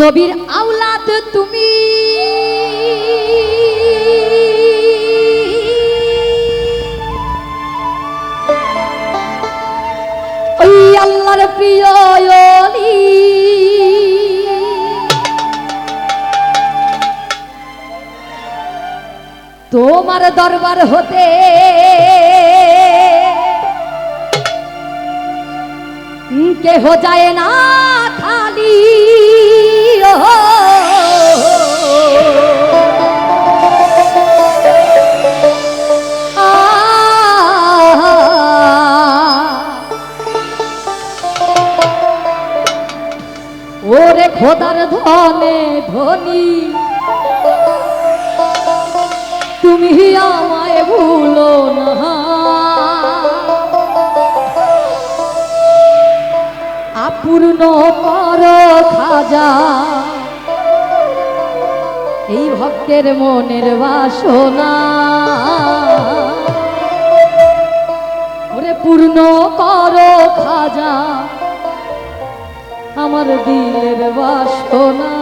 নবীর আওলাদ তুমি ওই আল্লাহর প্রিয়। তোমার দরবার হতে কেহ যায় না খালি ওরে খোদার ধনে ধনী তুমি আমায় আপূর্ণ কর খাজা। এই ভক্তের মনের বাসনা। ওরে পূর্ণ কর খাজা, আমার দিলের বাসনা।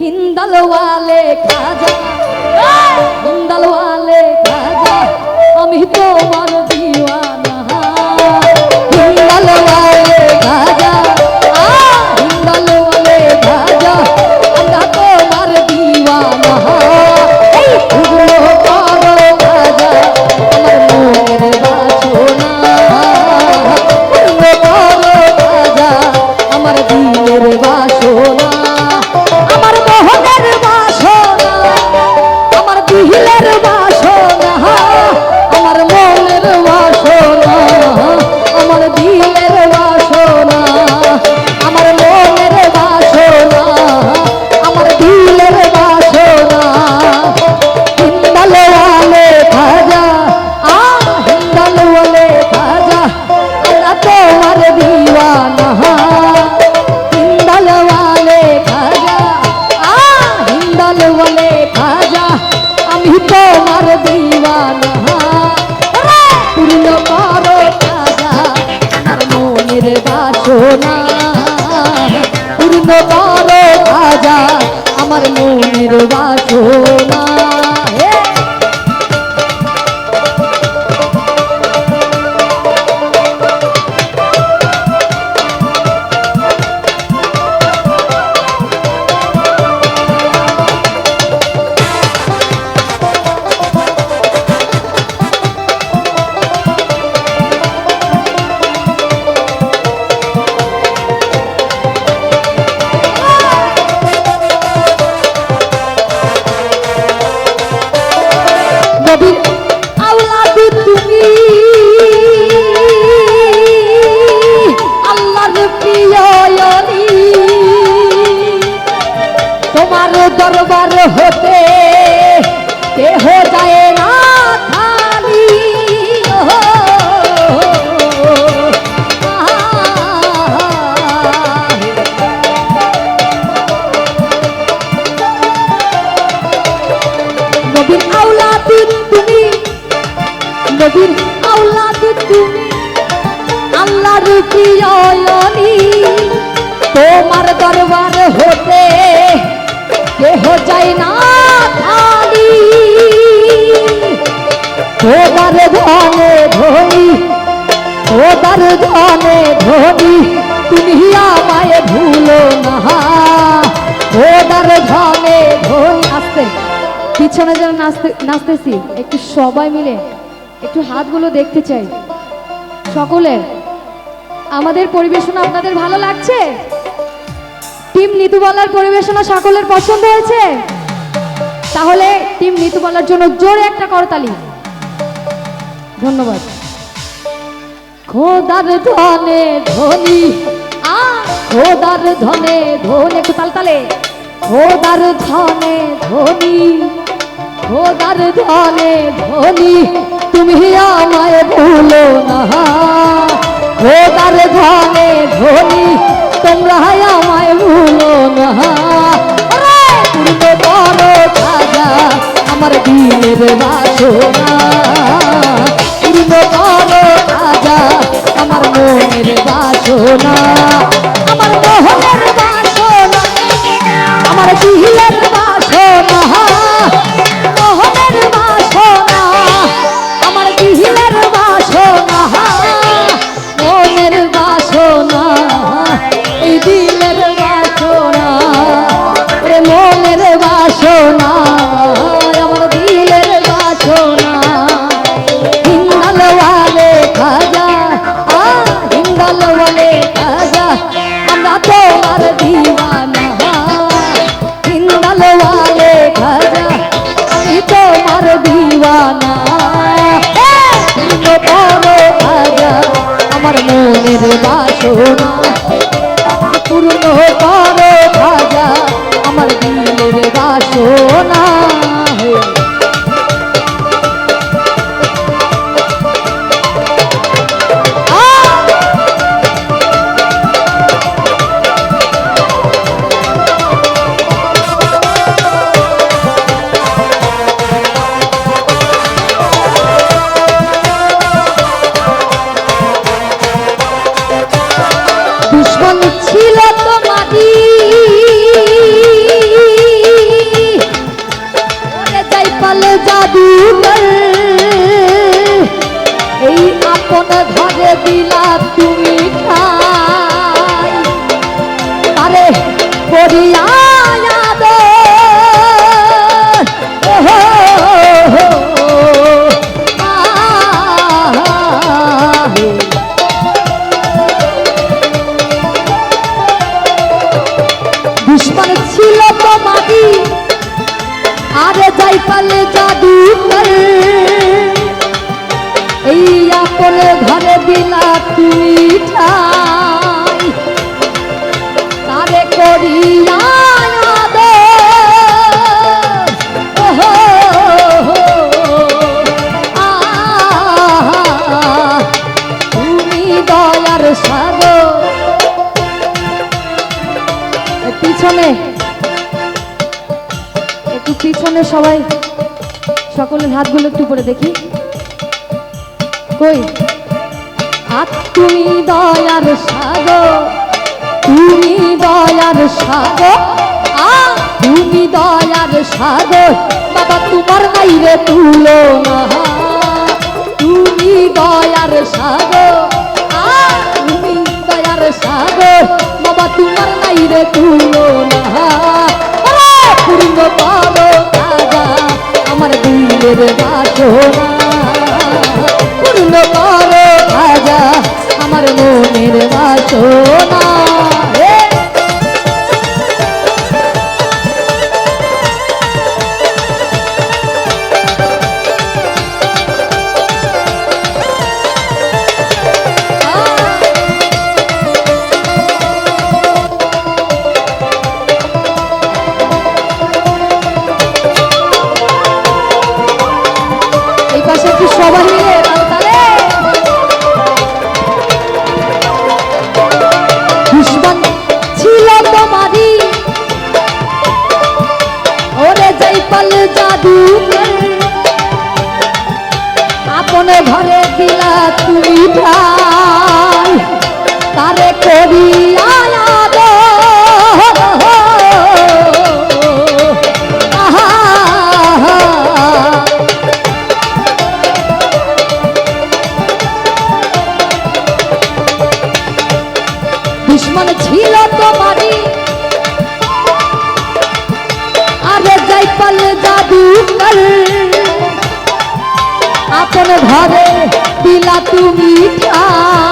হিন্দাল ওয়ালে খোদার ধনে ধনী, তুমি আমায় ভুলো না। খোদার ধনে ধনী। আসতে পিছনে যারা নাচতে, নাচতেছি, একটু সবাই মিলে একটু হাতগুলো দেখতে চাই। সকলের, আমাদের পরিবেশনা আপনাদের ভালো লাগছে? টিম নিতুবালার পরিবেশনা সকলের পছন্দ হয়েছে? তাহলে টিম নিতুবালার জন্য জোরে একটা করতালি। ধন্যবাদ। খোদার ধনে ধনী। আ, খোদার ধনে ধনে, একটু তালতালে খোদার ধনে ধনী, খোদার ধনে ধনী। তুমি আমায় ভুলো না। খোদার ধনে ধনী, তোমরা আমায় ভুলো না। আমার দিনের বাসনা। মনের বাসনা বলে যাবি এই আপন ঘরে দিলা তুমি খাই। আরে করিয়া সবাই। সকলের হাতগুলো একটু উপরে দেখি। কই? হাত, তুমি দয়ার সাগর, তুমি দয়ার সাগর তুমি দয়ার সাগর। বাবা, তোমার বাইরে তুলো না। তুমি দয়ার সাগর তুমি দয়ার সাগর। বাবা, তোমার বাইরে তুলো ভাবে দিলা তুমি ঠা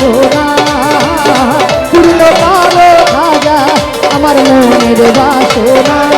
বাসনা পূর্ণ পাবো খাজা আমার মনের বাসনা।